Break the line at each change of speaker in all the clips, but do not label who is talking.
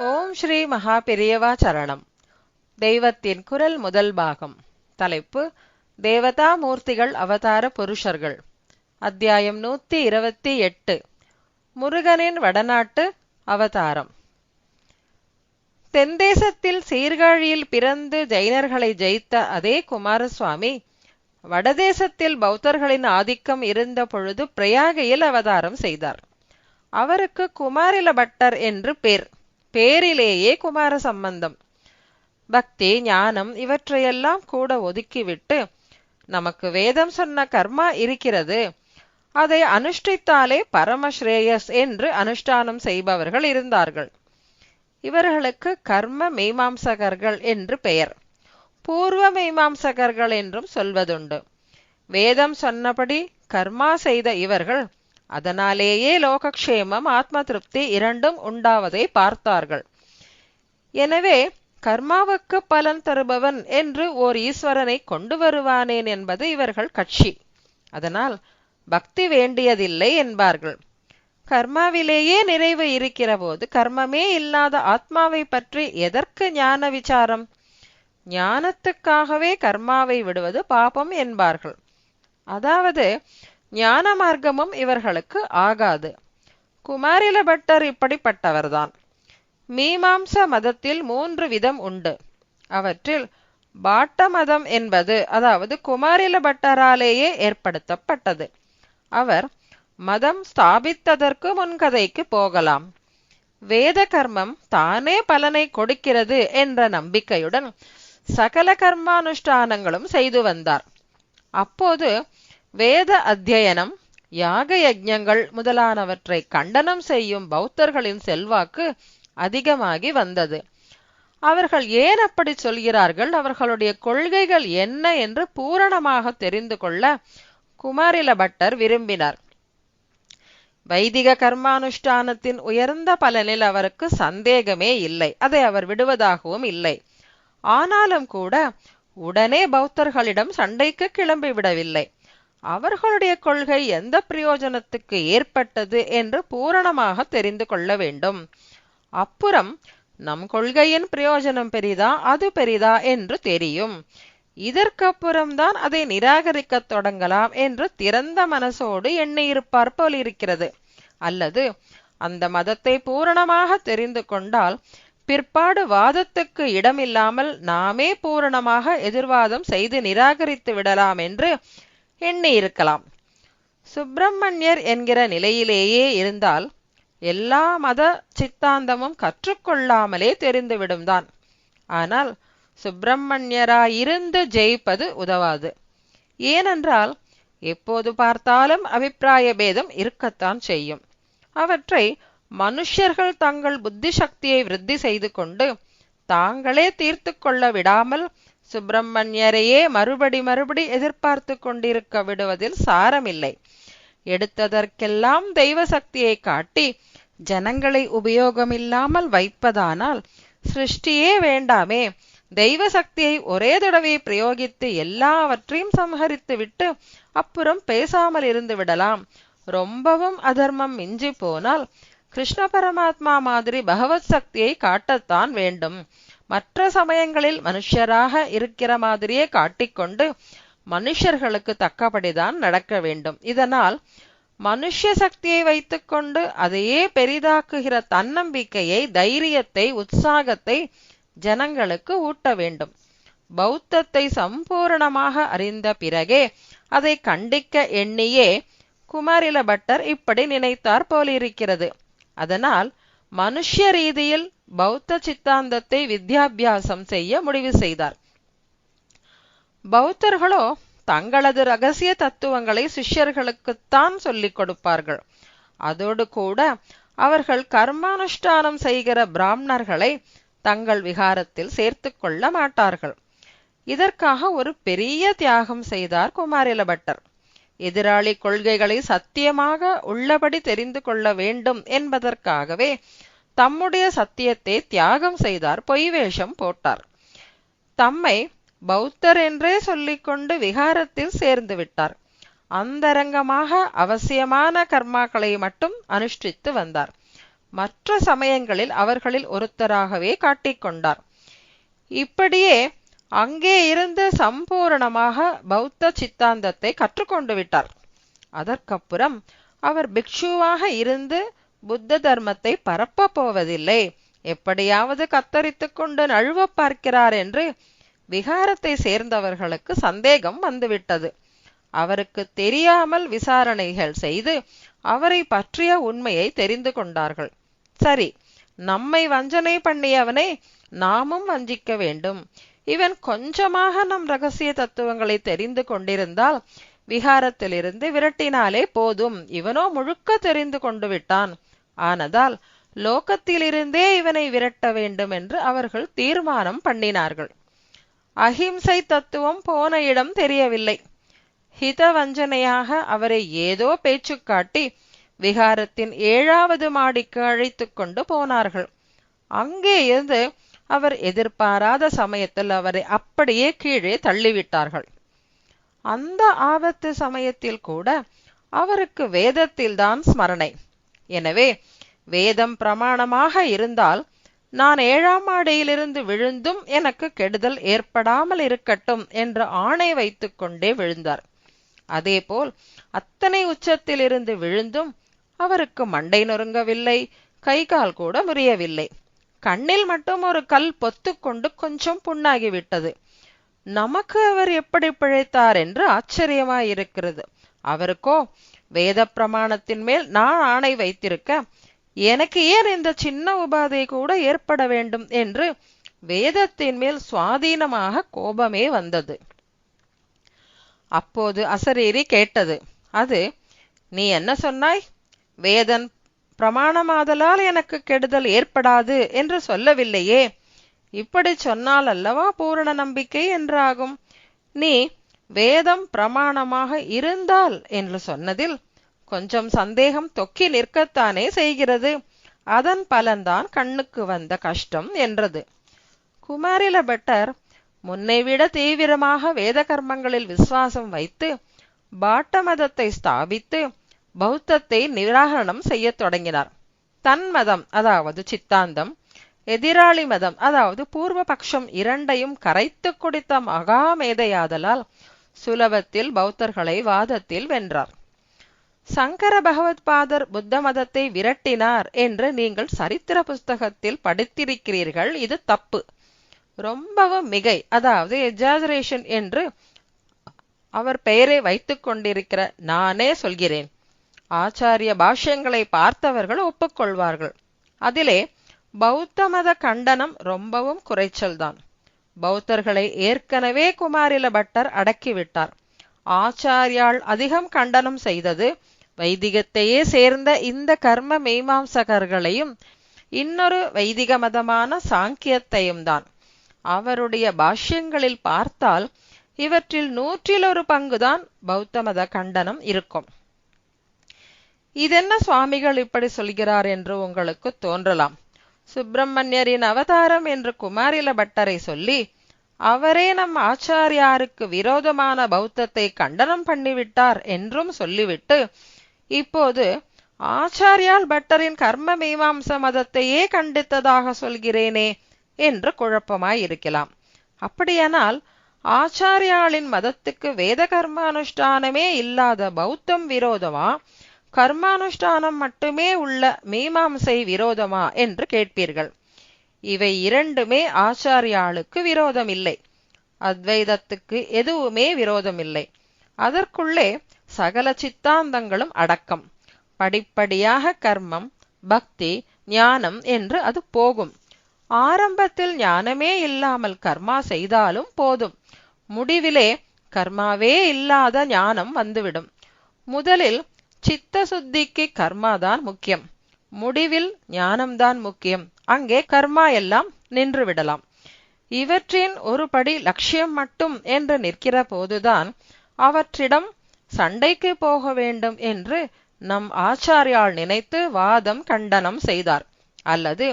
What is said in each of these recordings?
ஓம் ஸ்ரீ மகா பெரியவா சரணம். தெய்வத்தின் குரல் முதல் பாகம். தலைப்பு தேவதா மூர்த்திகள் அவதார புருஷர்கள். அத்தியாயம் நூத்தி இருபத்தி எட்டு. முருகனின் வடநாட்டு அவதாரம். தென்தேசத்தில் சீர்காழியில் பிறந்து ஜைனர்களை ஜெயித்த அதே குமாரசுவாமி வடதேசத்தில் பௌத்தர்களின் ஆதிக்கம் இருந்த பொழுது பிரயாகையில் அவதாரம் செய்தார். அவருக்கு குமாரில பட்டர் என்று பேர். பேரிலேயே குமார சம்பந்தம். பக்தி ஞானம் இவற்றையெல்லாம் கூட ஒதுக்கிவிட்டு நமக்கு வேதம் சொன்ன கர்மா இருக்கிறது. அதை அனுஷ்டித்தாலே பரமஸ்ரேயஸ் என்று அனுஷ்டானம் செய்பவர்கள் இருந்தார்கள். இவர்களுக்கு கர்ம மீமாம்சகர்கள் என்று பெயர். பூர்வ மீமாம்சகர்கள் என்றும் சொல்வதுண்டு. வேதம் சொன்னபடி கர்மா செய்த இவர்கள் அதனாலேயே லோகக்ஷேமம் ஆத்ம திருப்தி இரண்டும் உண்டாவதை பார்த்தார்கள். எனவே கர்மாவுக்கு பலன் தருபவன் என்று ஓர் ஈஸ்வரனை கொண்டு வருவானேன் என்பது இவர்கள் கட்சி. அதனால் பக்தி வேண்டியதில்லை என்பார்கள். கர்மாவிலேயே நிறைவு இருக்கிற போது கர்மமே இல்லாத ஆத்மாவை பற்றி எதற்கு ஞான விசாரம்? ஞானத்துக்காகவே கர்மாவை விடுவது பாபம் என்பார்கள். அதாவது ஞான மார்க்கமும் இவர்களுக்கு ஆகாது. குமாரில பட்டர் இப்படிப்பட்டவர்தான். மீமாம்ச மதத்தில் மூன்று விதம் உண்டு. அவற்றில் பாட்ட மதம் என்பது அதாவது குமாரில பட்டராலேயே ஏற்படுத்தப்பட்டது. அவர் மதம் ஸ்தாபித்ததற்கு முன்கதைக்கு போகலாம். வேத கர்மம் தானே பலனை கொடுக்கிறது என்ற நம்பிக்கையுடன் சகல கர்மானுஷ்டானங்களும் செய்து வந்தார். அப்போது வேத அத்தியனம் யாக யஜ்ஞங்கள் முதலானவற்றை கண்டனம் செய்யும் பௌத்தர்களின் செல்வாக்கு அதிகமாகி வந்தது. அவர்கள் ஏன் அப்படி சொல்கிறார்கள்? அவர்களுடைய கொள்கைகள் என்ன என்று பூரணமாக தெரிந்து கொள்ள குமாரில பட்டர் விரும்பினார். வைதிக கர்மானுஷ்டானத்தின் உயர்ந்த பலனில் அவருக்கு சந்தேகமே இல்லை. அதை அவர் விடுவதாகவும் இல்லை. ஆனாலும் கூட உடனே பௌத்தர்களிடம் சண்டைக்கு கிளம்பி விடவில்லை அவர்களுடைய கொள்கை எந்த பிரயோஜனத்துக்கு ஏற்பட்டது என்று பூரணமாக தெரிந்து கொள்ள வேண்டும். அப்புறம் நம் கொள்கையின் பிரயோஜனம் பெரிதா அது பெரிதா என்று தெரியும். இதற்கப்புறம்தான் அதை நிராகரிக்கத் தொடங்கலாம் என்று திறந்த மனசோடு எண்ணியிருப்பார் போல் இருக்கிறது அல்லது அந்த மதத்தை பூரணமாக தெரிந்து கொண்டால் பிற்பாடு வாதத்துக்கு இடமில்லாமல் நாமே பூரணமாக எதிர்வாதம் செய்து நிராகரித்து விடலாம் என்று எண்ணியிருக்கலாம் சுப்பிரமணியர் என்கிற நிலையிலேயே இருந்தால் எல்லா மத சித்தாந்தமும் கற்றுக்கொள்ளாமலே தெரிந்துவிடும் தான். ஆனால் சுப்பிரமணியராயிருந்து ஜெயிப்பது உதவாது. ஏனென்றால் எப்போது பார்த்தாலும் அபிப்பிராய பேதம் இருக்கத்தான் செய்யும். அவற்றை மனுஷர்கள் தங்கள் புத்தி சக்தியை விருத்தி செய்து கொண்டு தாங்களே தீர்த்து கொள்ள விடாமல் சுப்பிரமணியரையே மறுபடி மறுபடி எதிர்பார்த்து கொண்டிருக்க விடுவதில் சாரமில்லை. எடுத்ததற்கெல்லாம் தெய்வ சக்தியை காட்டி ஜனங்களை உபயோகமில்லாமல் வைப்பதானால் சிருஷ்டியே வேண்டாமே. தெய்வ சக்தியை ஒரே தடவை பிரயோகித்து எல்லாவற்றையும் சம்ஹரித்து விட்டு அப்புறம் பேசாமல் இருந்து விடலாம். ரொம்பவும் அதர்மம் மிஞ்சி போனால் கிருஷ்ண பரமாத்மா மாதிரி பகவத் சக்தியை காட்டத்தான் வேண்டும். மற்ற சமயங்களில் மனுஷராக இருக்கிற மாதிரியே காட்டிக்கொண்டு மனுஷர்களுக்கு தக்கபடிதான் நடக்க வேண்டும். இதனால் மனுஷ சக்தியை வைத்துக்கொண்டு அதையே பெரிதாக்குகிற தன்னம்பிக்கையை தைரியத்தை உற்சாகத்தை ஜனங்களுக்கு ஊட்ட வேண்டும். பௌத்தத்தை சம்பூரணமாக அறிந்த பிறகே அதை கண்டிக்க எண்ணியே குமாரில பட்டர் இப்படி நினைத்தார் போலிருக்கிறது. அதனால் மனுஷ்ய ரீதியில் பௌத்த சித்தாந்தத்தை வித்யாபியாசம் செய்ய முடிவு செய்தார். பௌத்தர்களோ தங்களது ரகசிய தத்துவங்களை சிஷ்யர்களுக்குத்தான் சொல்லிக் கொடுப்பார்கள். அதோடு கூட அவர்கள் கர்மானுஷ்டானம் செய்கிற பிராமணர்களை தங்கள் விகாரத்தில் சேர்த்து கொள்ள மாட்டார்கள். இதற்காக ஒரு பெரிய தியாகம் செய்தார் குமாரில பட்டர் எதிராளி கொள்கைகளை சத்தியமாக உள்ளபடி தெரிந்து கொள்ள வேண்டும் என்பதற்காகவே தம்முடைய சத்தியத்தை தியாகம் செய்தார் பொய் வேஷம் போட்டார். தம்மை பௌத்தர் என்றே சொல்லிக்கொண்டு விகாரத்தில் சேர்ந்து விட்டார். அந்தரங்கமாக அவசியமான கர்மாக்களை மட்டும் அனுஷ்டித்து வந்தார். மற்ற சமயங்களில் அவர்களில் ஒருத்தராகவே காட்டிக்கொண்டார். இப்படியே அங்கே இருந்து சம்பூரணமாக பௌத்த சித்தாந்தத்தை கற்றுக்கொண்டு விட்டார். அதற்கப்புறம் அவர் பிக்ஷுவாக இருந்து புத்த தர்மத்தை பரப்பப் போவதில்லை. எப்படியாவது கத்தரித்துக் கொண்டு நழுவ பார்க்கிறார் என்று விகாரத்தை சேர்ந்தவர்களுக்கு சந்தேகம் வந்துவிட்டது. அவருக்கு தெரியாமல் விசாரணைகள் செய்து அவரை பற்றிய உண்மையை தெரிந்து கொண்டார்கள். சரி நம்மை வஞ்சனை பண்ணியவனை நாமும் வஞ்சிக்க வேண்டும். இவன் கொஞ்சமாக நம் ரகசிய தத்துவங்களை தெரிந்து கொண்டிருந்தால் விகாரத்திலிருந்து விரட்டினாலே போதும். இவனோ முழுக்க தெரிந்து கொண்டு விட்டான். ஆனதால் லோகத்திலிருந்தே இவனை விரட்ட வேண்டும் என்று அவர்கள் தீர்மானம் பண்ணினார்கள். அஹிம்சை தத்துவம் போன இடம் தெரியவில்லை. ஹிதவஞ்சனையாக அவரை ஏதோ பேச்சு காட்டி விகாரத்தின் ஏழாவது மாடிக்கு அழைத்து கொண்டு போனார்கள். அங்கே இருந்து அவர் எதிர்பாராத சமயத்தில் அவரை அப்படியே கீழே தள்ளிவிட்டார்கள். அந்த ஆபத்து சமயத்தில் கூட அவருக்கு வேதத்தில்தான் ஸ்மரணை. எனவே வேதம் பிரமாணமாக இருந்தால் நான் ஏழாம் மாடியிலிருந்து விழுந்தும் எனக்கு கெடுதல் ஏற்படாமல் இருக்கட்டும் என்று ஆணை வைத்துக் கொண்டே விழுந்தார். அதேபோல் அத்தனை உச்சத்திலிருந்து விழுந்தும் அவருக்கு மண்டை நொறுங்கவில்லை கை கால் கூட முறியவில்லை. கண்ணில் மட்டும் ஒரு கல் பொத்துக்கொண்டு கொஞ்சம் புண்ணாகிவிட்டது நமக்கு அவர் எப்படி பிழைத்தார் என்று ஆச்சரியமாயிருக்கிறது. அவருக்கோ வேத பிரமாணத்தின் மேல் நான் ஆணை வைத்திருக்க எனக்கு ஏன் இந்த சின்ன உபாதை கூட ஏற்பட வேண்டும் என்று வேதத்தின் மேல் சுவாதீனமாக கோபமே வந்தது. அப்போது அசரீரி கேட்டது அது நீ என்ன சொன்னாய்? வேதன் பிரமாணமாதலால் எனக்கு கெடுதல் ஏற்படாது என்று சொல்லவில்லையே. இப்படி சொன்னால் அல்லவா பூரண நம்பிக்கை என்றாகும். நீ வேதம் பிரமாணமாக இருந்தால் என்று சொன்னதில் கொஞ்சம் சந்தேகம் தொக்கி நிற்கத்தானே செய்கிறது. அதன் பலன்தான் கண்ணுக்கு வந்த கஷ்டம் என்றது. குமாரில பட்டர் முன்னைவிட தீவிரமாக வேத கர்மங்களில் விசுவாசம் வைத்து பாட்ட மதத்தை ஸ்தாபித்து பௌத்தத்தை நிராகரணம் செய்யத் தொடங்கினார். தன் மதம் அதாவது சித்தாந்தம் எதிராளி மதம் அதாவது பூர்வ பட்சம் இரண்டையும் கரைத்து குடித்த மகா மேதையாதலால் சுலபத்தில் பௌத்தர்களை வாதத்தில் வென்றார். சங்கர பகவத்பாதர் புத்த மதத்தை விரட்டினார் என்று நீங்கள் சரித்திர புஸ்தகத்தில் படித்திருக்கிறீர்கள் இது தப்பு. ரொம்பவும் மிகை அதாவது எஜாஜரேஷன் என்று அவர் பெயரை வைத்துக் கொண்டிருக்கிற நானே சொல்கிறேன். ஆச்சாரிய பாஷ்யங்களை பார்த்தவர்கள் ஒப்புக்கொள்வார்கள். அதிலே பௌத்த மத கண்டனம் ரொம்பவும் குறைச்சல்தான். பௌத்தர்களை ஏற்கனவே குமாரில பட்டர் அடக்கிவிட்டார். ஆச்சாரியால் அதிகம் கண்டனம் செய்தது வைதிகத்தையே சேர்ந்த இந்த கர்ம மீமாம்சகர்களையும் இன்னொரு வைதிக மதமான சாங்கியத்தையும் தான் அவருடைய பாஷ்யங்களில் பார்த்தால் இவற்றில் நூற்றில் ஒரு பங்குதான் பௌத்த மத கண்டனம் இருக்கும். இதென்ன சுவாமிகள் இப்படி சொல்கிறார் என்று உங்களுக்கு தோன்றலாம். சுப்பிரமணியரின் அவதாரம் என்று குமாரில பட்டரை சொல்லி அவரே நம் ஆச்சாரியாருக்கு விரோதமான பௌத்தத்தை கண்டனம் பண்ணிவிட்டார் என்றும் சொல்லிவிட்டு இப்போது ஆச்சாரியால் பட்டரின் கர்ம மீமாம்ச மதத்தையே கண்டித்ததாக சொல்கிறேனே என்று குழப்பமாயிருக்கலாம் அப்படியானால் ஆச்சாரியாளின் மதத்துக்கு வேத கர்மானுஷ்டானமே இல்லாத பௌத்தம் விரோதமா? கர்மானுஷ்டானம் மட்டுமே உள்ள மீமாம்சை விரோதமா என்று கேட்பீர்கள். இவை இரண்டுமே ஆச்சாரியாளுக்கு விரோதம் இல்லை அத்வைதத்துக்கு எதுவுமே விரோதம் இல்லை அதற்குள்ளே சகல சித்தாந்தங்களும் அடக்கம். படிப்படியாக கர்மம் பக்தி ஞானம் என்று அது போகும். ஆரம்பத்தில் ஞானமே இல்லாமல் கர்மா செய்தாலும் போதும். முடிவிலே கர்மாவே இல்லாத ஞானம் வந்துவிடும். முதலில் சித்த சுத்திக்கு கர்மா தான் முக்கியம். முடிவில் ஞானம்தான் முக்கியம். அங்கே கர்மா எல்லாம் நின்று விடலாம் இவற்றின் ஒரு படி லட்சியம் மட்டும் என்று நிற்கிற போதுதான் அவற்றிடம் சண்டைக்கு போக வேண்டும் என்று நம் ஆச்சாரியால் நினைத்து வாதம் கண்டனம் செய்தார். அல்லது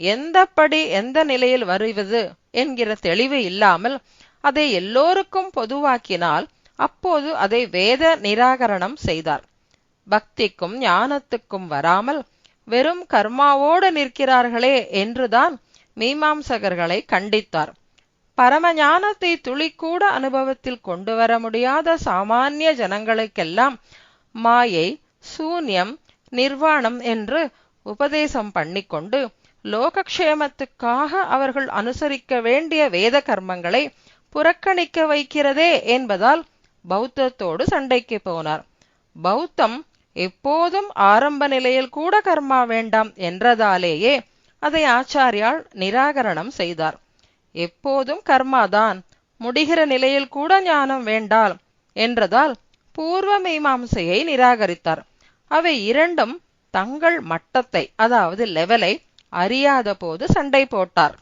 எந்த படி எந்த நிலையில் வருவது என்கிற தெளிவு இல்லாமல் அதை எல்லோருக்கும் பொதுவாக்கினால் அப்போது அதை வேத நிராகரணம் செய்தார். பக்திக்கும் ஞானத்துக்கும் வராமல் வெறும் கர்மாவோடு நிற்கிறார்களே என்றுதான் மீமாம்சகர்களை கண்டித்தார். பரமஞானத்தை துளிக்கூட அனுபவத்தில் கொண்டு வர முடியாத சாமானிய ஜனங்களுக்கெல்லாம் மாயை சூன்யம் நிர்வாணம் என்று உபதேசம் பண்ணிக்கொண்டு லோகக்ஷேமத்துக்காக அவர்கள் அனுசரிக்க வேண்டிய வேத கர்மங்களை புறக்கணிக்க வைக்கிறதே என்பதால் பௌத்தத்தோடு சண்டைக்கு போனார். பௌத்தம் எப்போதும் ஆரம்ப நிலையில் கூட கர்மா வேண்டாம் என்றதாலேயே அதை ஆச்சாரியால் நிராகரணம் செய்தார். எப்போதும் கர்மாதான் முடிகிற நிலையில் கூட ஞானம் வேண்டால் என்றதால் பூர்வ மீமாம்சையை நிராகரித்தார். அவை இரண்டும் தங்கள் மட்டத்தை அதாவது லெவலை அறியாத போது சண்டை போட்டார்.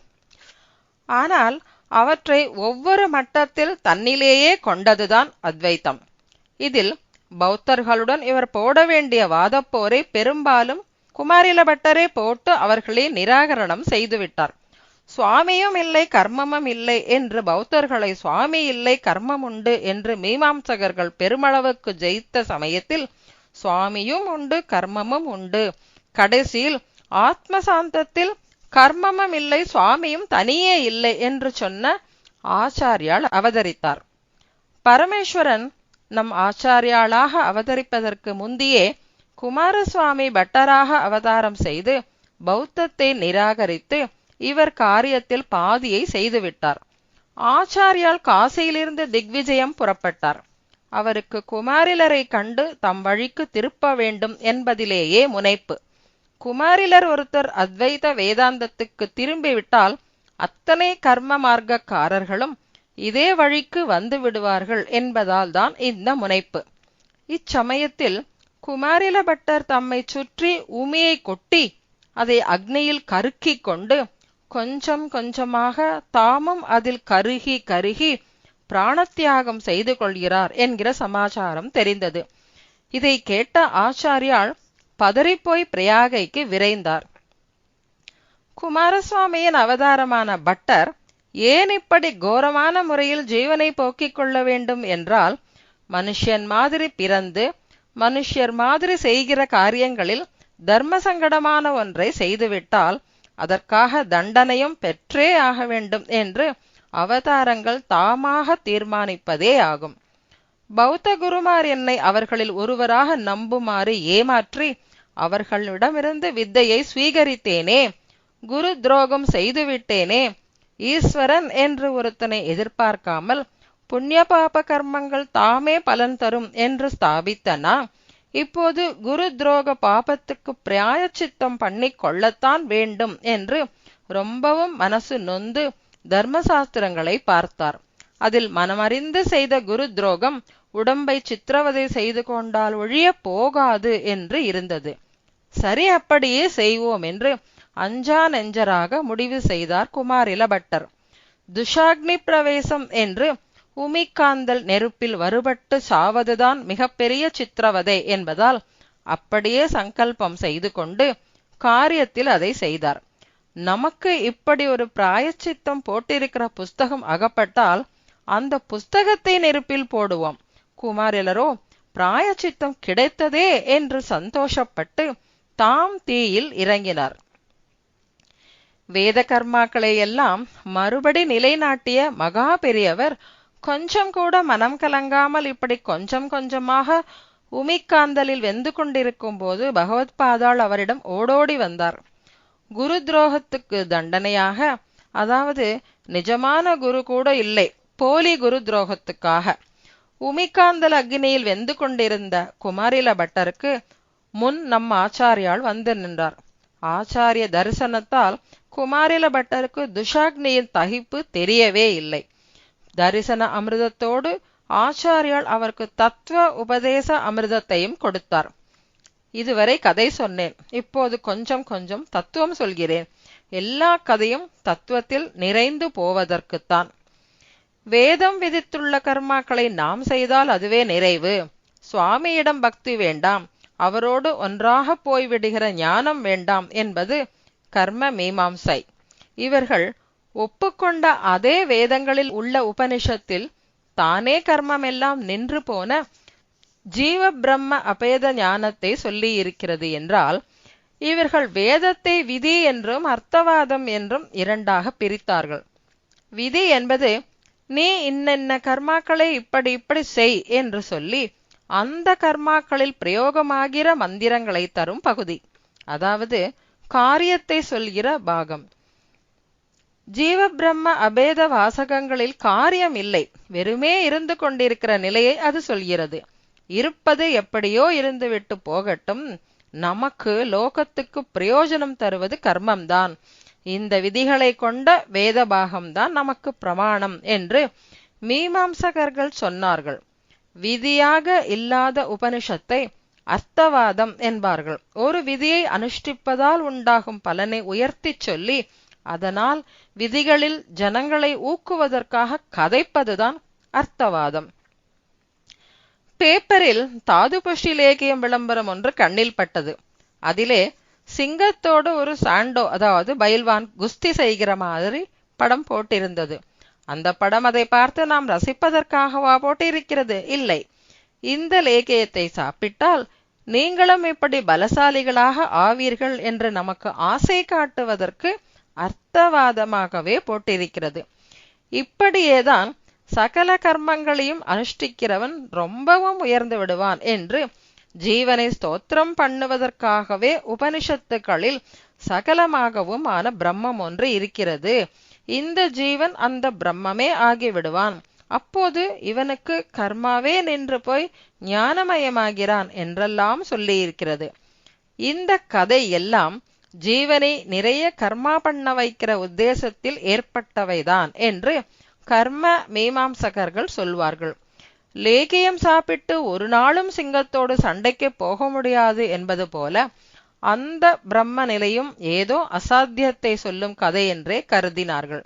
ஆனால் அவற்றை ஒவ்வொரு மட்டத்தில் தன்னிலேயே கொண்டதுதான் அத்வைத்தம். இதில் பௌத்தர்களுடன் இவர் போட வேண்டிய வாதப்போரை பெரும்பாலும் குமாரில பட்டரே போட்டு அவர்களை நிராகரணம் செய்துவிட்டார். சுவாமியும் இல்லை கர்மமும் இல்லை என்று பௌத்தர்களை சுவாமி இல்லை கர்மம் உண்டு என்று மீமாம்சகர்கள் பெருமளவுக்கு ஜெயித்த சமயத்தில் சுவாமியும் உண்டு கர்மமும் உண்டு. கடைசியில் ஆத்மசாந்தத்தில் கர்மமும் இல்லை சுவாமியும் தனியே இல்லை என்று சொன்ன ஆச்சாரியால் அவதரித்தார். பரமேஸ்வரன் நம் ஆச்சாரியாளாக அவதரிப்பதற்கு முந்தியே குமாரசுவாமி பட்டராக அவதாரம் செய்து பௌத்தத்தை நிராகரித்து இவர் காரியத்தில் பாதியை செய்துவிட்டார். ஆச்சாரியால் காசியிலிருந்து திக்விஜயம் புறப்பட்டார். அவருக்கு குமாரிலரை கண்டு தம் வழிக்கு திருப்ப வேண்டும் என்பதிலேயே முனைப்பு. குமாரிலர் ஒருத்தர் அத்வைத வேதாந்தத்துக்கு திரும்பிவிட்டால் அத்தனை கர்ம மார்க்கக்காரர்களும் இதே வழிக்கு வந்து விடுவார்கள் என்பதால் தான் இந்த முனைப்பு. இச்சமயத்தில் குமாரில பட்டர் தம்மை சுற்றி உமியை கொட்டி அதை அக்னியில் கருக்கிக் கொண்டு கொஞ்சம் கொஞ்சமாக தாமும் அதில் கருகி கருகி பிராணத்தியாகம் செய்து கொள்கிறார் என்கிற சமாச்சாரம் தெரிந்தது. இதை கேட்ட ஆச்சாரியால் பதறிப்போய் பிரயாகைக்கு விரைந்தார். குமாரசுவாமியின் அவதாரமான பட்டர் ஏன் இப்படி கோரமான முறையில் ஜீவனை போக்கிக் கொள்ள வேண்டும் என்றால் மனுஷன் மாதிரி பிறந்து மனுஷர் மாதிரி செய்கிற காரியங்களில் தர்ம சங்கடமான ஒன்றை செய்துவிட்டால் அதற்காக தண்டனையும் பெற்றே ஆக வேண்டும் என்று அவதாரங்கள் தாமாக தீர்மானிப்பதே ஆகும். பௌத்த குருமார் என்னை அவர்களில் ஒருவராக நம்புமாறு ஏமாற்றி அவர்களிடமிருந்து வித்தையை ஸ்வீகரித்தேனே குரு துரோகம் செய்துவிட்டேனே ஈஸ்வரன் என்று ஒருத்தனை எதிர்பார்க்காமல் புண்ணிய பாப கர்மங்கள் தாமே பலன் தரும் என்று ஸ்தாபித்தனா? இப்போது குரு துரோக பாபத்துக்கு பிராயச்சித்தம் பண்ணி கொள்ளத்தான் வேண்டும் என்று ரொம்பவும் மனசு நொந்து தர்மசாஸ்திரங்களை பார்த்தார். அதில் மனமறிந்து செய்த குரு துரோகம் உடம்பை சித்திரவதை செய்து கொண்டால் ஒழிய போகாது என்று இருந்தது. சரி அப்படியே செய்வோம் என்று அஞ்சா நெஞ்சராக முடிவு செய்தார் குமாரில பட்டர் துஷாக்னி பிரவேசம் என்று உமிக்காந்தல் நெருப்பில் வருபட்டு சாவதுதான் மிகப்பெரிய சித்திரவதை என்பதால் அப்படியே சங்கல்பம் செய்து கொண்டு காரியத்தில் அதை செய்தார். நமக்கு இப்படி ஒரு பிராயச்சித்தம் போட்டிருக்கிற புஸ்தகம் அகப்பட்டால் அந்த புஸ்தகத்தை நெருப்பில் போடுவோம். குமாரிலரோ பிராயச்சித்தம் கிடைத்ததே என்று சந்தோஷப்பட்டு தாம் தீயில் இறங்கினார். வேத கர்மாக்களை எல்லாம் மறுபடி நிலைநாட்டிய மகா பெரியவர் கொஞ்சம் கூட மனம் கலங்காமல் இப்படி கொஞ்சம் கொஞ்சமாக உமிக்காந்தலில் வெந்து கொண்டிருக்கும் போது பகவத் பாதாள் அவரிடம் ஓடோடி வந்தார். குரு துரோகத்துக்கு தண்டனையாக அதாவது நிஜமான குரு கூட இல்லை போலி குரு துரோகத்துக்காக. உமிக்காந்தல் அக்னியில் வெந்து கொண்டிருந்த குமாரில பட்டருக்கு முன் நம் ஆச்சாரியால் வந்து நின்றார். ஆச்சாரிய தரிசனத்தால் குமாரில பட்டருக்கு துஷாக்னியின் தகிப்பு தெரியவே இல்லை. தரிசன அமிர்தத்தோடு ஆச்சாரியால் அவருக்கு தத்துவ உபதேச அமிர்தத்தையும் கொடுத்தார். இதுவரை கதை சொன்னேன். இப்போது கொஞ்சம் கொஞ்சம் தத்துவம் சொல்கிறேன். எல்லா கதையும் தத்துவத்தில் நிறைந்து போவதற்குத்தான். வேதம் விதித்துள்ள கர்மாக்களை நாம் செய்தால் அதுவே நிறைவு. சுவாமியிடம் பக்தி வேண்டாம். அவரோடு ஒன்றாக போய்விடுகிற ஞானம் வேண்டாம் என்பது கர்ம மீமாம்சை. இவர்கள் ஒப்புக்கொண்ட அதே வேதங்களில் உள்ள உபனிஷத்தில் தானே கர்மமெல்லாம் நின்று போன ஜீவ பிரம்ம அபேத ஞானத்தை சொல்லி இருக்கிறது என்றால் இவர்கள் வேதத்தை விதி என்றும் அர்த்தவாதம் என்றும் இரண்டாக பிரித்தார்கள். விதி என்பது நீ இன்னென்ன கர்மாக்களை இப்படி இப்படி செய் என்று சொல்லி அந்த கர்மாக்களில் பிரயோகமாகிற மந்திரங்களை தரும் பகுதி. அதாவது காரியத்தை சொல்கிற பாகம். ஜீவ பிரம்ம அபேத வாசகங்களில் காரியம் இல்லை. வெறுமே இருந்து கொண்டிருக்கிற நிலையை அது சொல்கிறது. இருப்பது எப்படியோ இருந்துவிட்டு போகட்டும். நமக்கு லோகத்துக்கு பிரயோஜனம் தருவது கர்மம்தான். இந்த விதிகளை கொண்ட வேத பாகம்தான் நமக்கு பிரமாணம் என்று மீமாம்சகர்கள் சொன்னார்கள். விதியாக இல்லாத உபனிஷத்தை அர்த்தவாதம் என்பார்கள். ஒரு விதியை அனுஷ்டிப்பதால் உண்டாகும் பலனை உயர்த்திச் சொல்லி அதனால் விதிகளில் ஜனங்களை ஊக்குவதற்காக கதைப்பதுதான் அர்த்தவாதம். பேப்பரில் தாதுபஷி லேகியம் விளம்பரம் ஒன்று கண்ணில் பட்டது. அதிலே சிங்கத்தோடு ஒரு சாண்டோ அதாவது பயில்வான் குஸ்தி செய்கிற மாதிரி படம் போட்டிருந்தது. அந்த படம் அதை பார்த்து நாம் ரசிப்பதற்காகவா போட்டிருக்கிறது? இல்லை. இந்த லேகியத்தை சாப்பிட்டால் நீங்களும் இப்படி பலசாலிகளாக ஆவீர்கள் என்று நமக்கு ஆசை காட்டுவதற்கு அர்த்தவாதமாகவே போட்டிருக்கிறது. இப்படியேதான் சகல கர்மங்களையும் அனுஷ்டிக்கிறவன் ரொம்பவும் உயர்ந்து விடுவான் என்று ஜீவனை ஸ்தோத்திரம் பண்ணுவதற்காகவே உபனிஷத்துக்களில் சகலமாகவும் ஆன பிரம்மம் ஒன்று இருக்கிறது. இந்த ஜீவன் அந்த பிரம்மமே ஆகிவிடுவான். அப்போது இவனுக்கு கர்மாவே நின்று போய் ஞானமயமாகிறான் என்றெல்லாம் சொல்லியிருக்கிறது. இந்த கதை எல்லாம் ஜீவனை நிறைய கர்மா பண்ண வைக்கிற உத்தேசத்தில் ஏற்பட்டவைதான் என்று கர்ம மீமாம்சகர்கள் சொல்வார்கள். லேகியம் சாப்பிட்டு ஒரு நாளும் சிங்கத்தோடு சண்டைக்கு போக முடியாது என்பது போல அந்த பிரம்ம நிலையும் ஏதோ அசாத்தியத்தை சொல்லும் கதை என்றே கருதினார்கள்.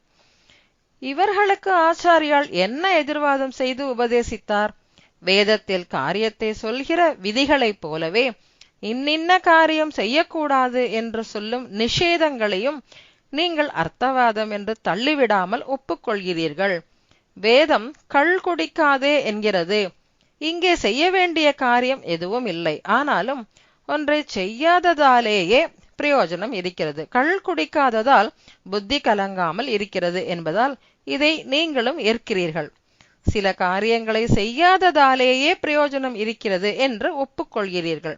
இவர்களுக்கு ஆச்சாரியால் என்ன எதிர்வாதம் செய்து உபதேசித்தார்? வேதத்தில் காரியத்தை சொல்கிற விதிகளைப் போலவே இன்னின்ன காரியம் செய்யக்கூடாது என்று சொல்லும் நிஷேதங்களையும் நீங்கள் அர்த்தவாதம் என்று தள்ளிவிடாமல் ஒப்புக்கொள்கிறீர்கள். வேதம் கள் குடிக்காதே என்கிறது. இங்கே செய்ய வேண்டிய காரியம் எதுவும் இல்லை. ஆனாலும் ஒன்றை செய்யாததாலேயே பிரயோஜனம் இருக்கிறது. கள் குடிக்காததால் புத்தி கலங்காமல் இருக்கிறது என்பதால் இதை நீங்களும் ஏற்கிறீர்கள். சில காரியங்களை செய்யாததாலேயே பிரயோஜனம் இருக்கிறது என்று ஒப்புக்கொள்கிறீர்கள்.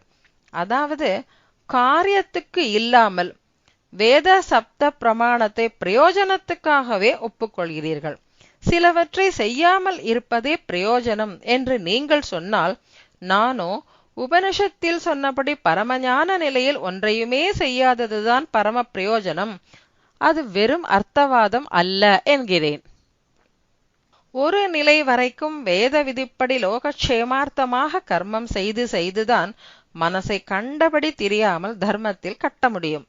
அதாவது காரியத்துக்கு இல்லாமல் வேத சப்த பிரமாணத்தை பிரயோஜனத்துக்காகவே ஒப்புக்கொள்கிறீர்கள். சிலவற்றை செய்யாமல் இருப்பதே பிரயோஜனம் என்று நீங்கள் சொன்னால் நானோ உபனிஷத்தில் சொன்னபடி பரமஞான நிலையில் ஒன்றையுமே செய்யாததுதான் பரம பிரயோஜனம். அது வெறும் அர்த்தவாதம் அல்ல என்கிறேன். ஒரு நிலை வரைக்கும் வேத விதிப்படி லோகக்ஷேமார்த்தமாக கர்மம் செய்து செய்துதான் மனசை கண்டபடி தெரியாமல் தர்மத்தில் கட்ட முடியும்.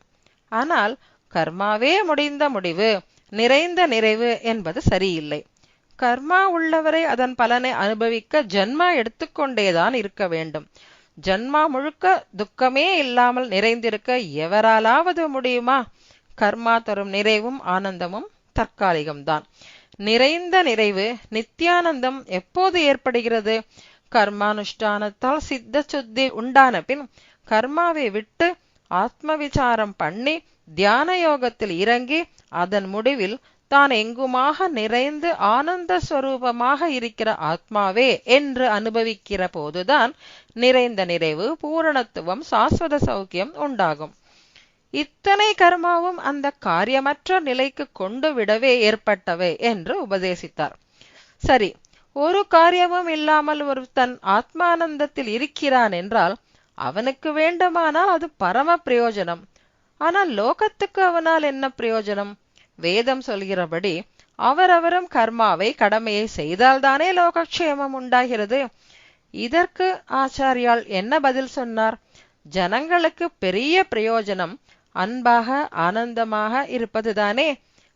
ஆனால் கர்மாவே முடிந்த முடிவு நிறைந்த நிறைவு என்பது சரியில்லை. கர்மா உள்ளவரை அதன் பலனை அனுபவிக்க ஜன்மா எடுத்துக்கொண்டேதான் இருக்க வேண்டும். ஜன்மா முழுக்க துக்கமே இல்லாமல் நிறைந்திருக்க எவராலாவது முடியுமா? கர்மா தரும் நிறைவும் ஆனந்தமும் தற்காலிகம்தான். நிறைந்த நிறைவு நித்தியானந்தம் எப்போது ஏற்படுகிறது? கர்மானுஷ்டானத்தால் சித்த சுத்தி உண்டான பின் கர்மாவை விட்டு ஆத்ம விசாரம் பண்ணி தியான யோகத்தில் இறங்கி அதன் முடிவில் தான் எங்குமாக நிறைந்து ஆனந்த ஸ்வரூபமாக இருக்கிற ஆத்மாவே என்று அனுபவிக்கிற போதுதான் நிறைந்த நிறைவு பூரணத்துவம் சாஸ்வத சௌக்கியம் உண்டாகும். இத்தனை கர்மாவும் அந்த காரியமற்ற நிலைக்கு கொண்டு விடவே ஏற்பட்டவை என்று உபதேசித்தார். சரி ஒரு காரியமும் இல்லாமல் ஒரு தன் ஆத்மானந்தத்தில் இருக்கிறான் என்றால் அவனுக்கு வேண்டுமானால் அது பரம பிரயோஜனம். ஆனால் லோகத்துக்கு அவனால் என்ன பிரயோஜனம்? வேதம் சொல்கிறபடி அவரவரும் கர்மாவை கடமையை செய்தால்தானே லோகக்ஷேமம் உண்டாகிறது. இதற்கு ஆச்சாரியால் என்ன பதில் சொன்னார்? ஜனங்களுக்கு பெரிய பிரயோஜனம் அன்பாக ஆனந்தமாக இருப்பதுதானே?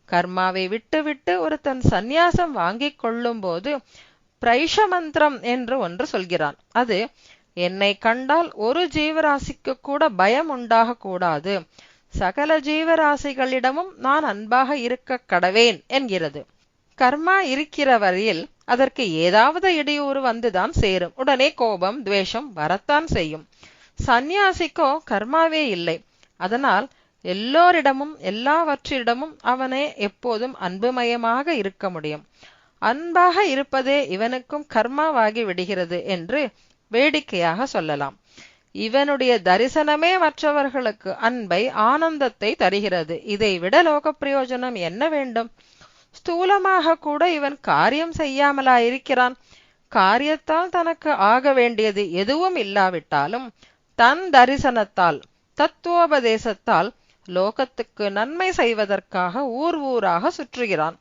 கர்மாவை விட்டுவிட்டு ஒருத்தன் சந்நியாசம் வாங்கிக் கொள்ளும் போது பிரைஷ மந்திரம் என்று ஒன்று சொல்கிறான். அது என்னை கண்டால் ஒரு ஜீவராசிக்கு கூட பயம் உண்டாக கூடாது. சகல ஜீவராசிகளிடமும் நான் அன்பாக இருக்க கடவேன் என்கிறது. கர்மா இருக்கிற வரையில் அதற்கு ஏதாவது இடையூறு வந்துதான் சேரும். உடனே கோபம் துவேஷம் வரத்தான் செய்யும். சந்நியாசிக்கோ கர்மாவே இல்லை. அதனால் எல்லோரிடமும் எல்லாவற்றிடமும் அவனே எப்போதும் அன்புமயமாக இருக்க முடியும். அன்பாக இருப்பதே இவனுக்கும் கர்மாவாகி விடுகிறது என்று வேடிக்கையாக சொல்லலாம். இவனுடைய தரிசனமே மற்றவர்களுக்கு அன்பை ஆனந்தத்தை தருகிறது. இதை விட லோக பிரயோஜனம் என்ன வேண்டும்? ஸ்தூலமாக கூட இவன் காரியம் செய்யாமலாயிருக்கிறான். காரியத்தால் தனக்கு ஆக வேண்டியது எதுவும் இல்லாவிட்டாலும் தன் தரிசனத்தால் தத்துவோபதேசத்தால் லோகத்துக்கு நன்மை செய்வதற்காக ஊர் ஊராக சுற்றுகிறான்.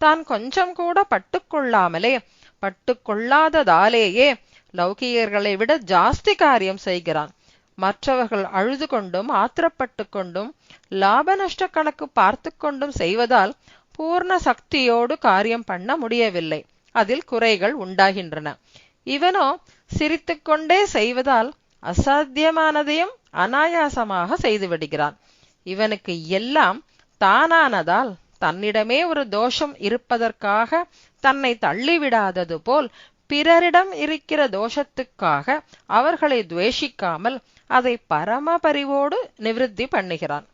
தான் கொஞ்சம் கூட பட்டுக்கொள்ளாமலே பட்டுக்கொள்ளாததாலேயே லௌகியர்களை விட ஜாஸ்தி காரியம் செய்கிறான். மற்றவர்கள் அழுது கொண்டும் ஆத்திரப்பட்டு கொண்டும் லாப நஷ்ட கணக்கு பார்த்து கொண்டும் செய்வதால் பூர்ண சக்தியோடு காரியம் பண்ண முடியவில்லை. அதில் குறைகள் உண்டாகின்றன. இவனோ சிரித்துக்கொண்டே செய்வதால் அசாத்தியமானதையும் அனாயாசமாக செய்து விடுகிறான். இவனுக்கு எல்லாம் தானானதால் தன்னிடமே ஒரு தோஷம் இருப்பதற்காக தன்னை தள்ளிவிடாதது போல் பிறரிடம் இருக்கிற தோஷத்துக்காக அவர்களை துவேஷிக்காமல் அதை பரமபரிவோடு நிவிருத்தி பண்ணுகிறான்.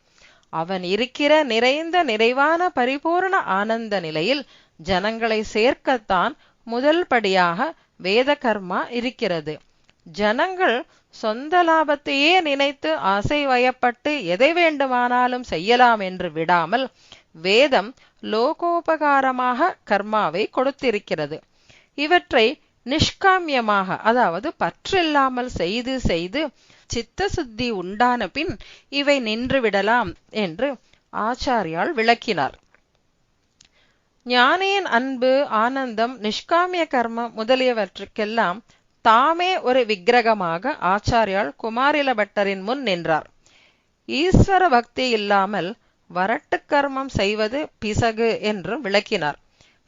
அவன் இருக்கிற நிறைந்த நிறைவான பரிபூர்ண ஆனந்த நிலையில் ஜனங்களை சேர்க்கத்தான் முதல் படியாக வேத கர்மா இருக்கிறது. ஜனங்கள் சொந்த லாபத்தையே நினைத்து ஆசை வயப்பட்டு எதை வேண்டுமானாலும் செய்யலாம் என்று விடாமல் வேதம் லோகோபகாரமாக கர்மாவை கொடுத்திருக்கிறது. இவற்றை நிஷ்காமியமாக அதாவது பற்றில்லாமல் செய்து செய்து சித்த சுத்தி உண்டான பின் இவை நின்றுவிடலாம் என்று ஆச்சாரியால் விளக்கினார். ஞானியின் அன்பு ஆனந்தம் நிஷ்காமிய கர்மம் முதலியவற்றுக்கெல்லாம் தாமே ஒரு விக்கிரகமாக ஆச்சாரியால் குமாரில பட்டரின் முன் நின்றார். ஈஸ்வர பக்தி இல்லாமல் வரட்டு கர்மம் செய்வது பிசகு என்று விளக்கினார்.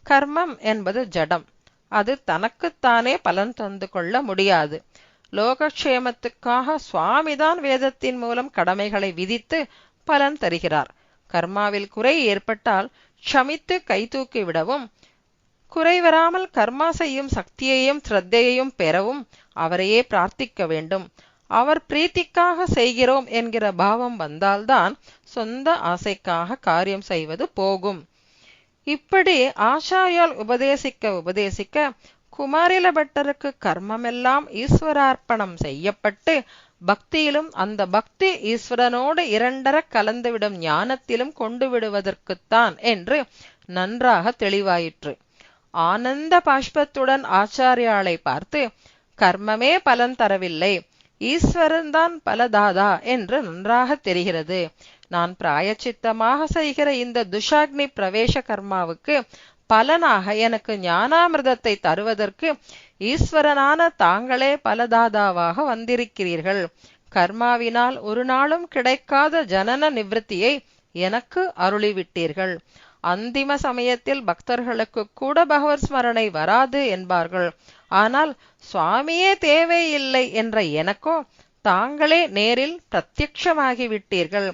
கர்மம் என்பது ஜடம். அது தனக்குத்தானே பலன் தந்து கொள்ள முடியாது. லோகக்ஷேமத்துக்காக சுவாமிதான் வேதத்தின் மூலம் கடமைகளை விதித்து பலன் தருகிறார். கர்மாவில் குறை ஏற்பட்டால் க்ஷமித்து கைதூக்கி விடவும் குறைவராமல் கர்மா செய்யும் சக்தியையும் சிரத்தையையும் பெறவும் அவரையே பிரார்த்திக்க வேண்டும். அவர் பிரீத்திக்காக செய்கிறோம் என்கிற பாவம் வந்தால்தான் சொந்த ஆசைக்காக காரியம் செய்வது போகும். இப்படி ஆச்சாரியால் உபதேசிக்க உபதேசிக்க குமாரில பட்டருக்கு கர்மமெல்லாம் ஈஸ்வரார்ப்பணம் செய்யப்பட்டு பக்தியிலும் அந்த பக்தி ஈஸ்வரனோடு இரண்டர கலந்துவிடும் ஞானத்திலும் கொண்டு விடுவதற்குத்தான் என்று நன்றாக தெளிவாயிற்று. ஆனந்த பாஷ்பத்துடன் ஆச்சாரியாளை பார்த்து கர்மமே பலன் தரவில்லை. ஈஸ்வரன்தான் பலதாதா என்று நன்றாக தெரிகிறது. நான் பிராயச்சித்தமாக செய்கிற இந்த துஷாக்னி பிரவேச கர்மாவுக்கு பலனாக எனக்கு ஞானாமிர்தத்தை தருவதற்கு ஈஸ்வரனான தாங்களே பலதாதாவாக வந்திருக்கிறீர்கள். கர்மாவினால் ஒரு நாளும் கிடைக்காத ஜனன நிவிருத்தியை எனக்கு அருளிவிட்டீர்கள். அந்திம சமயத்தில் பக்தர்களுக்கு கூட பகவத் ஸ்மரணை வராது என்பார்கள். ஆனால் சுவாமியே தேவையில்லை என்ற எனக்கோ தாங்களே நேரில் பிரத்யக்ஷமாகி விட்டீர்கள்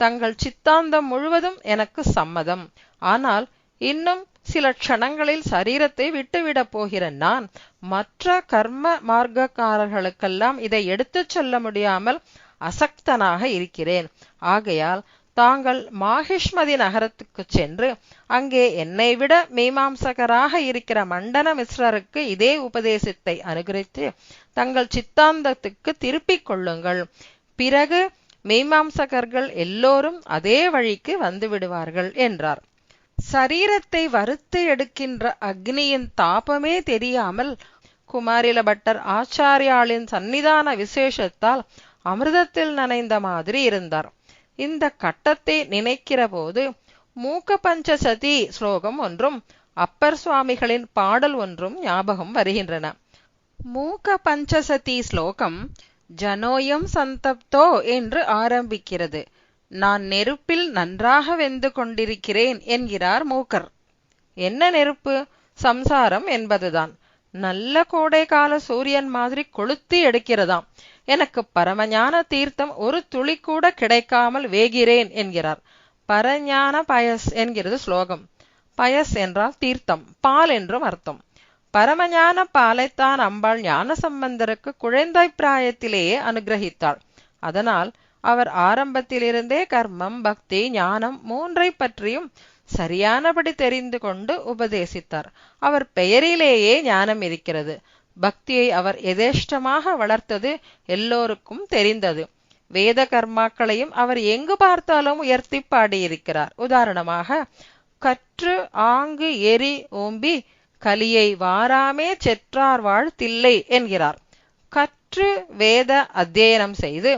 தங்கள் சித்தாந்தம் முழுவதும் எனக்கு சம்மதம். ஆனால் இன்னும் சில க்ஷணங்களில் சரீரத்தை விட்டுவிடப் போகிற நான் மற்ற கர்ம மார்க்கக்காரர்களுக்கெல்லாம் இதை எடுத்துச் சொல்ல முடியாமல் அசக்தனாக இருக்கிறேன். ஆகையால் தாங்கள் மாஹிஷ்மதி நகரத்துக்கு சென்று அங்கே என்னை விட மீமாம்சகராக இருக்கிற மண்டன மிஸ்ரருக்கு இதே உபதேசத்தை அனுகரித்து தங்கள் சித்தாந்தத்துக்கு திருப்பிக் கொள்ளுங்கள். பிறகு மீமாம்சகர்கள் எல்லோரும் அதே வழிக்கு வந்து விடுவார்கள் என்றார். சரீரத்தை வறுத்து எடுக்கின்ற அக்னியின் தாபமே தெரியாமல் குமாரில பட்டர் ஆச்சாரியாளின் சந்நிதான விசேஷத்தால் அமிர்தத்தில் நனைந்த மாதிரி இருந்தார். இந்த கட்டத்தை நினைக்கிற போது மூக்க பஞ்சசதி ஸ்லோகம் ஒன்றும் அப்பர் சுவாமிகளின் பாடல் ஒன்றும் ஞாபகம் வருகின்றன. மூக்க பஞ்சசதி ஸ்லோகம் ஜனோயம் சந்தப்தோ என்று ஆரம்பிக்கிறது. நான் நெருப்பில் நன்றாக வெந்து கொண்டிருக்கிறேன் என்கிறார் மூக்கர். என்ன நெருப்பு? சம்சாரம் என்பதுதான். நல்ல கோடைகால சூரியன் மாதிரி கொளுத்தி எடுக்கிறதாம். எனக்கு பரமஞான தீர்த்தம் ஒரு துளி கூட கிடைக்காமல் வேகிறேன் என்கிறார். பரஞான பயஸ் என்கிறது ஸ்லோகம். பயஸ் என்றால் தீர்த்தம் பால் என்றும் அர்த்தம். பரமஞான பாலைத்தான் அம்பாள் ஞான சம்பந்தருக்கு குழந்தை பிராயத்திலேயே அனுகிரகித்தாள். அதனால் அவர் ஆரம்பத்திலிருந்தே கர்மம் பக்தி ஞானம் மூன்றை பற்றியும் சரியானபடி தெரிந்து கொண்டு உபதேசித்தார். அவர் பெயரிலேயே ஞானம் இருக்கிறது. பக்தியை அவர் எதேஷ்டமாக வளர்த்தது எல்லோருக்கும் தெரிந்தது. வேத கர்மாக்களையும் அவர் எங்கு பார்த்தாலும் உயர்த்தி பாடியிருக்கிறார். உதாரணமாக கற்று ஆங்கு எரி ஓம்பி கலியை வாராமே செற்றார் வாழ்த்தில்லை என்கிறார். கற்று வேத அத்தியனம் செய்து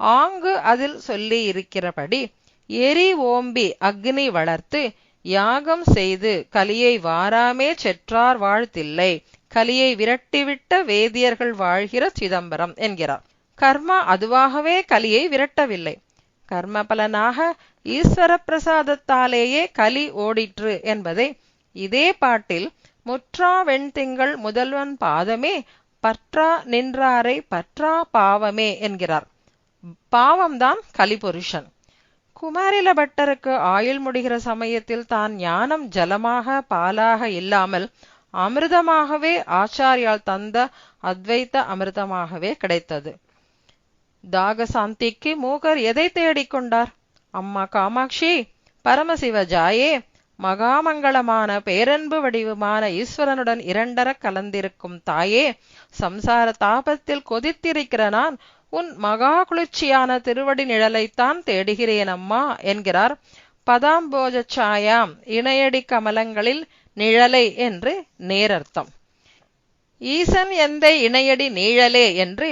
ஆங்கு அதில் சொல்லி இருக்கிறபடி எரி ஓம்பி அக்னி வளர்த்து யாகம் செய்து கலியை வாராமே செற்றார் வாழ்த்தில்லை. கலியை விரட்டிவிட்ட வேதியர்கள் வாழ்கிற சிதம்பரம் என்கிறார். கர்மா அதுவாகவே கலியை விரட்டவில்லை. கர்ம பலனாக ஈஸ்வர பிரசாதத்தாலேயே கலி ஓடிற்று என்பதை இதே பாட்டில் முற்றா வெண்திங்கள் முதல்வன் பாதமே பற்றா நின்றாரை பற்றா பாவமே என்கிறார். பாவம்தான் கலிபுருஷன். குமாரில பட்டருக்கு ஆயுள் முடிகிற சமயத்தில் தான் ஞானம் ஜலமாக பாலாக இல்லாமல் அமிர்தமாகவே ஆச்சாரியால் தந்த அத்வைத்த அமிர்தமாகவே கிடைத்தது. தாகசாந்திக்கு மூகர் எதை தேடிக்கொண்டார் அம்மா காமாட்சி பரமசிவ ஜாயே மகாமங்களமான பேரன்பு வடிவமான ஈஸ்வரனுடன் இரண்டர கலந்திருக்கும் தாயே சம்சார தாபத்தில் கொதித்திருக்கிற நான் உன் மகா குளிர்ச்சியான திருவடி நிழலைத்தான் தேடுகிறேன் அம்மா என்கிறார். பதாம்போஜ சாயாம் இணையடி கமலங்களில் நிழலை என்று நேரர்த்தம். ஈசன் எந்த இணையடி நீழலே என்று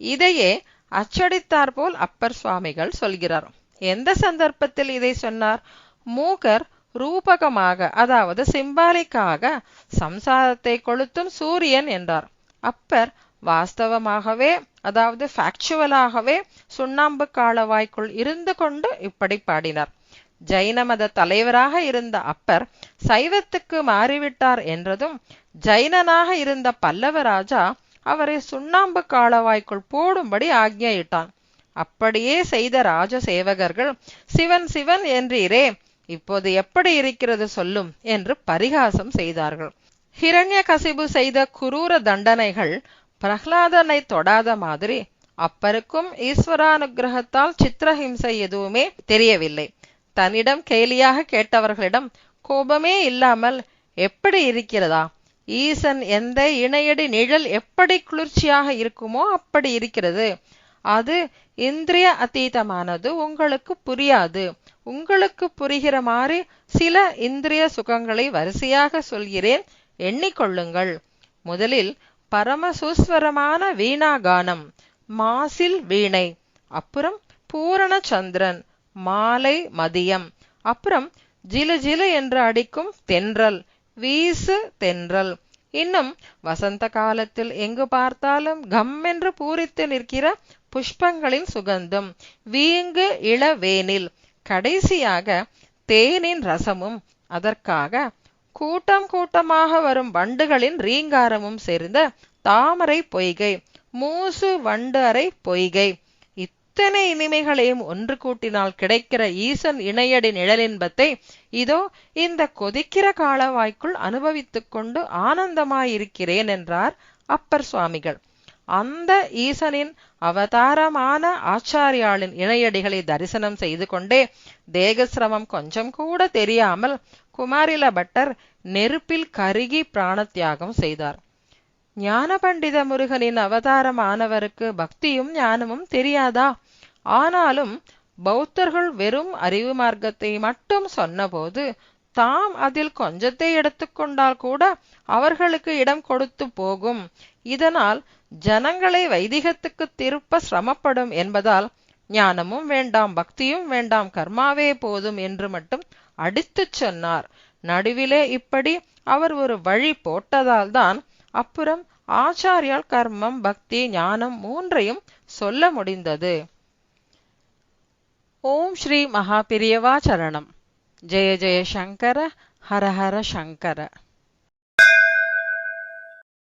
இதையே அச்சடித்தாற்போல் அப்பர் சுவாமிகள் சொல்கிறார். எந்த சந்தர்ப்பத்தில் இதை சொன்னார்? மூகர் ரூபகமாக அதாவது சிம்பாலிக்காக சம்சாரத்தை கொளுத்தும் சூரியன் என்றார். அப்பர் வாஸ்தவமாகவே அதாவது ஃபேக்சுவலாகவே சுண்ணாம்பு காலவாய்க்குள் இருந்து கொண்டு இப்படி பாடினார். ஜைன மத தலைவராக இருந்த அப்பர் சைவத்துக்கு மாறிவிட்டார் என்றதும் ஜைனனாக இருந்த பல்லவ ராஜா அவரை சுண்ணாம்பு காலவாய்க்குள் போடும்படி ஆக்ஞையிட்டான். அப்படியே செய்த ராஜ சேவகர்கள் சிவன் சிவன் என்றீரே இப்போது எப்படி இருக்கிறது சொல்லும்? என்று பரிகாசம் செய்தார்கள். ஹிரண்ய கசிபு செய்த குரூர தண்டனைகள் பிரகலாதனை தொடாத மாதிரி அப்பருக்கும் ஈஸ்வரானுகிரகத்தால் சித்திரஹிம்சை எதுவுமே தெரியவில்லை. தன்னிடம் கேலியாக கேட்டவர்களிடம் கோபமே இல்லாமல் எப்படி இருக்கிறதா? ஈசன் எந்த இணையடி நிழல் எப்படி குளிர்ச்சியாக இருக்குமோ அப்படி இருக்கிறது. அது இந்திரிய அதீதமானது உங்களுக்கு புரியாது. உங்களுக்கு புரிகிற மாதிரி சில இந்திரிய சுகங்களை வரிசையாக சொல்கிறேன். எண்ணிக்கொள்ளுங்கள். முதலில் பரமசூஸ்வரமான வீணாகானம் மாசில் வீணை அப்புறம் பூரண சந்திரன் மாலை மதியம். அப்புறம் ஜிலு ஜிலு என்று அடிக்கும் தென்றல் வீசு தென்றல். இன்னும் வசந்த காலத்தில் எங்கு பார்த்தாலும் கம் என்று பூரித்து நிற்கிற புஷ்பங்களின் சுகந்தம் வீங்கு இளவேனில். கடைசியாக தேனின் ரசமும். அதற்காக கூட்டம் கூட்டமாக வரும் வண்டுகளின் ரீங்காரமும் சேர்ந்த தாமரை பொய்கை மூசு வண்டு அறை பொய்கை. இத்தனை இனிமைகளையும் ஒன்று கூட்டினால் கிடைக்கிற ஈசன் இணையடி நிழலின்பத்தை இதோ இந்த கொதிக்கிற காலவாய்க்குள் அனுபவித்துக் கொண்டு ஆனந்தமாயிருக்கிறேன் என்றார் அப்பர் சுவாமிகள். அந்த ஈசனின் அவதாரமான ஆச்சாரியாளின் இணையடிகளை தரிசனம் செய்து கொண்டே தேகசிரமம் கொஞ்சம் கூட தெரியாமல் குமாரில பட்டர் நெருப்பில் கருகி பிராணத்தியாகம் செய்தார். ஞான பண்டித முருகனின் அவதாரமானவருக்கு பக்தியும் ஞானமும் தெரியாதா? ஆனாலும் பௌத்தர்கள் வெறும் அறிவு மார்க்கத்தை மட்டும் சொன்னபோது தாம் அதில் கொஞ்சத்தை எடுத்துக்கொண்டால் கூட அவர்களுக்கு இடம் கொடுத்து போகும். இதனால் ஜனங்களை வைதிகத்துக்கு திருப்ப சிரமப்படும் என்பதால் ஞானமும் வேண்டாம் பக்தியும் வேண்டாம் கர்மாவே போதும் என்று மட்டும் அடித்துச் சொன்னார். நடுவிலே இப்படி அவர் ஒரு வழி போட்டதால் தான் அப்புறம் ஆச்சாரியால் கர்மம் பக்தி ஞானம் மூன்றையும் சொல்ல முடிந்தது. ஓம் ஸ்ரீ மகாபிரியவா சரணம். ஜெய ஜெய சங்கர ஹர ஹர சங்கர.